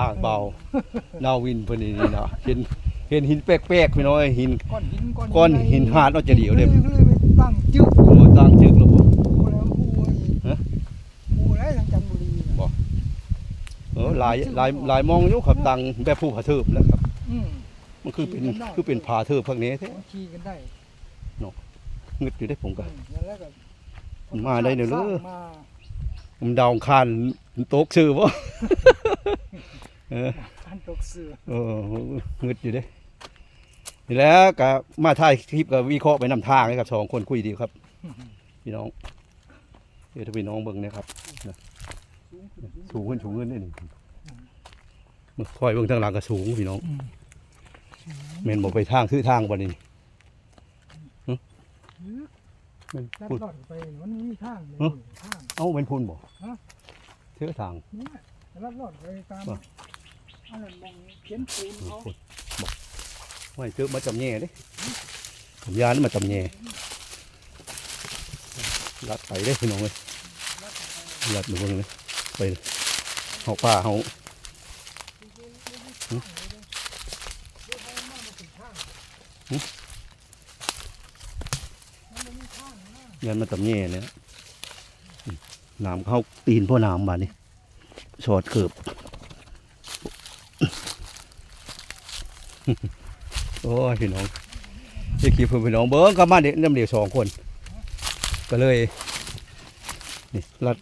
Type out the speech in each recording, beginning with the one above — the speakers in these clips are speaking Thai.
อ่างเบานาวินเพิ่นนี่เนาะเห็นเห็นหินแปลกๆพี่น้อยหินก้อนหินก้อนหินหาดเอาจะเดียวเด้เลยเลยไปตั้งจึกโอ้ตั้งจึกแล้วบ่ฮะกูแล้วทางจันทบุรีน่ะบ่เออหลายหลายหลายมองอยู่ครับตั้งแบบผู้ผาเทิบแล้วครับอืมันคือเป็นคือเป็นผาเทิบพวกนี้แท้ขี่กันได้เนาะงึดอยู่ได้ผมก็มนั่นแล้วก็มาได้เด้อเด้อมาผมดาวคานตกชื่อบ่ เออพันตกเสือเอองึดอยู่เด้นี่แหล้วก็มาถ่ายคลิปกับวิเคราะห์ไปนำทางให้กับสองคนคุยดีครับ พี่น้องเดี๋ยวถ้าพี่น้องเบิ่งเนะครับสูงขึ้นสูงขึ้นสูงขึ้นได้นี่มันคอยเบิ่งทางหลังก็สูงพี่น้องอืมแม่นบ่ไปทางคือทางบ่นี่หึแม่นลัดพูดลอดไปมันมีทางเลยฮะทางเอ้าเป็นพุ่นบ่ฮะเทือทางนี่แหละลัดลอดไปตาม ว่ะอันนั้นมองเขียนปูนเขาไม่เทือมาจำแย่ด้ผมยานมาจำแย่ลัดไปเด้พี่น้องเอ้ยลัดมาเบิ่งเลยไปเฮาป่าเฮายันมาตำแย่เนี่ยน้ำเข้าตีนพ่อน้ำบาดนี่สอดเกือบ โอ้ยพี่น้องนี่ขี่เพื่อนพี่น้องเบิ้งกลับมาเด็กน้ำเดียวสองคน ก็เลยนี่ลัด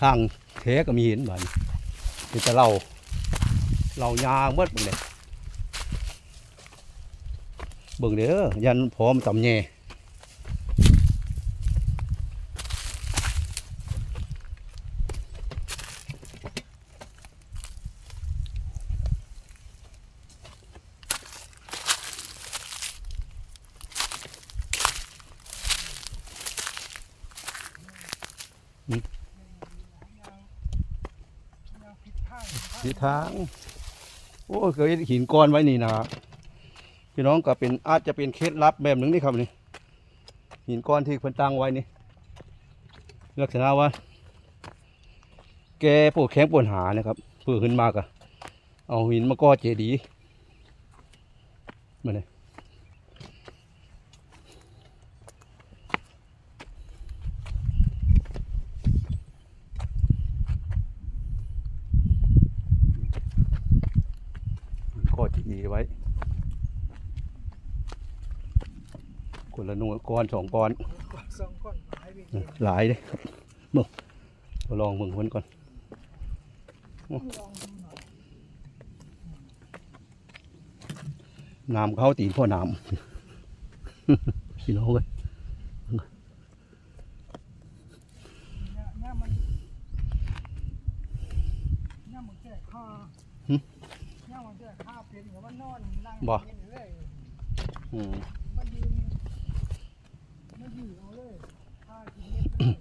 ทางแท้ก็มีเห็นบาดนี่นี่แต่เราเรายางเบิดเบิ่งเลยเบิ่งเด้อยันพร้อมตำแย่ ทิศทาง โอ้เคยหินก้อนไว้นี่นะพี่น้องก็เป็นอาจจะเป็นเคล็ดลับแบบหนึ่งนี่ครับนี่หินก้อนที่เพิ่นตั้งไว้นี่ลักษณะว่า แกปวดแข้งปวดหานะครับเพื่อขึ้นมากอะเอาหินมาก่อเจดีย์มาเลย ก่อเจดีย์ไว้คนละหน่วยก้อนสองก้อนก้อนสองก้อนหายไปเองหลายเลยครับเบิ่งเราลองเบิ่งเพิ่นก่อนลองดูหน่อยน้ำเข้าตีนพ่อน้ำพี่น้องเลย เนี่ยเนี่ยมันเนี่ยมันแก้ข้าเนี่ยมันแก้ข้าเป็นกับว่านอนนั่งกินเลยอืมมันยืนมันยืนเอาเลยข้ากินเล็บเลย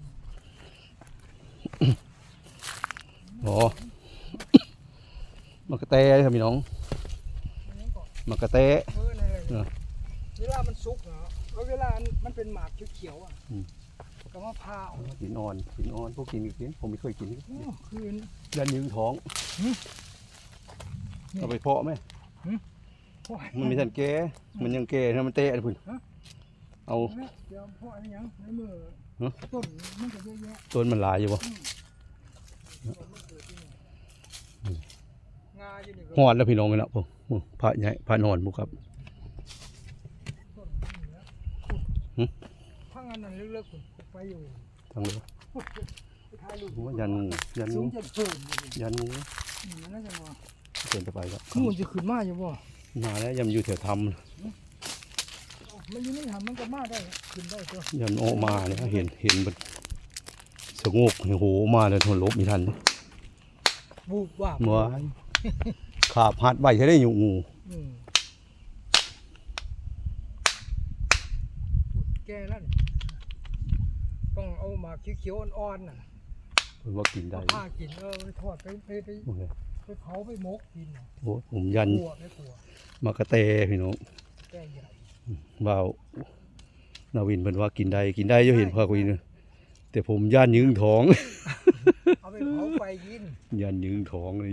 อ๋อมากระเตะครับพี่น้องมันยังก่อนมากระเตะเออนั่นเลยเออเวลามันสุกเนาะแล้วเวลามันเป็นหมากเขียวๆอะอืม ก็มาพาเอาหินอ่อนหินอ่อนพวกกินอีกกินผมไม่เคยกิน โอ้คืนยันยืงท้องนี่ เอาไปเพาะไหมโอ้ยมันไม่ทันแก่มันยังแก่นะมันเตะนะพุ่นฮะเอาเนี่ยเดี๋ยวพ่ออะไรยังในมือฮะต้นมันก็เยอะแยะต้นมันหลายอยู่บ่ต้นมันเกิดที่นี่งาอยู่นี่ก็หอดแล้วพี่น้องเลยนะผมผมพระใหญ่พระนอนบุครับต้นนี่แล้วหึพังอันนั้นเลิกๆผมไปอยู่ทางนี้ไปถ่ายรูปโอ้ยันงูยันสูงูงจะเพิ่มอยู่นี่ยันงูอืมนั่นจะว่า เดินจะไปครับคือมันจะขึ้นมาอยู่บ่มาแล้วยำอยู่แถวทำเอ้ามันอยู่ในหันมันก็มาได้ขึ้นได้ตัวยำโอมาเนี่ยเห็นเห็นมันสงบโอ้โหมาเลยทนลบไม่ทันเลยบูบว่าบเมื่อวานขาบหัดใบใช้ได้อยู่งูอืมพูดแก่แล้วนี่ต้องเอาหมากเขียวๆอ่อนๆน่ะเพิ่นว่ากินได้ผ้ากินเออไปทอดไปไปไปโอเค ไปเผาไปมกกินโอ้ผมยัน กลัวไม่กลัวมากระเตพี่น้องแก่ใหญ่ว่าวนาวินเป็นว่ากินได้กินได้อยู่เห็นพ่อคุยเนะแต่ผมยันยืงท้อง เอาไปเผาไปกินยันยืงท้องเลย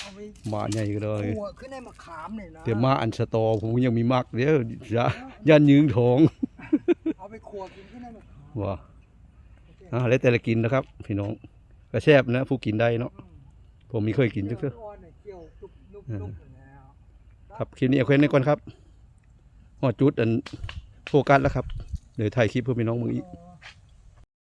เอาไปมาใหญ่ก็ได้กลัวขึ้นในมะขามเนี่ยนะแต่มาอันสตอผมยังมีมักเดี๋ยวจะยันยืงท้องเอาไปขัวกินขึ้นในมะขาว่าอ่าแล้วแต่ละกินนะครับ พี่น้องกระแซบนะผู้กินได้เนาะ ผมไม่เคยกินจักเทื่อครับคลิปนี้เอาแค่นี้ก่อนครับหอจุดอันโฟกัสแล้วครับเดี๋ยวถ่ายคลิปเพื่อพี่น้องมึงอีก